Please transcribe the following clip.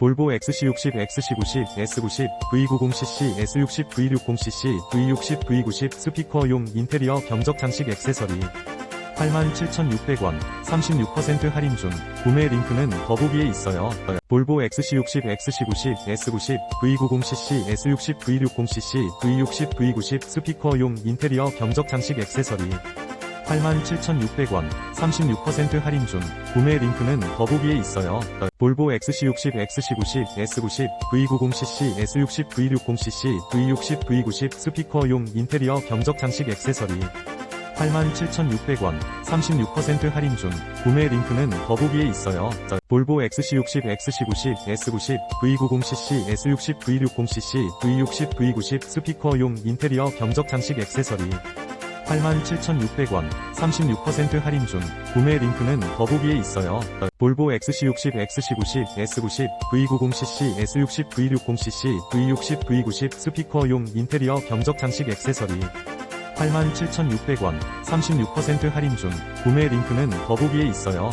볼보 XC60, XC90, S90, V90cc, S60, V60cc, V60, V90 스피커용 인테리어 경적 장식 액세서리 87,600원, 36% 할인 중, 구매 링크는 더보기에 있어요. 볼보 XC60, XC90, S90, V90cc, S60, V60cc, V60, V90 스피커용 인테리어 경적 장식 액세서리 87,600원, 36% 할인 중, 구매 링크는 더보기에 있어요. 볼보 XC60, XC90, S90, V90cc, S60, V60cc, V60, V90 스피커용 인테리어 경적 장식 액세서리 87,600원, 36% 할인 중, 구매 링크는 더보기에 있어요. 볼보 XC60, XC90, S90, V90cc, S60, V60cc, V60, V90 스피커용 인테리어 경적 장식 액세서리 87,600원, 36% 할인 중, 구매 링크는 더보기에 있어요. 볼보 XC60, XC90, S90, V90cc, S60, V60cc, V60, V90 스피커용 인테리어 경적 장식 액세서리 87,600원, 36% 할인 중, 구매 링크는 더보기에 있어요.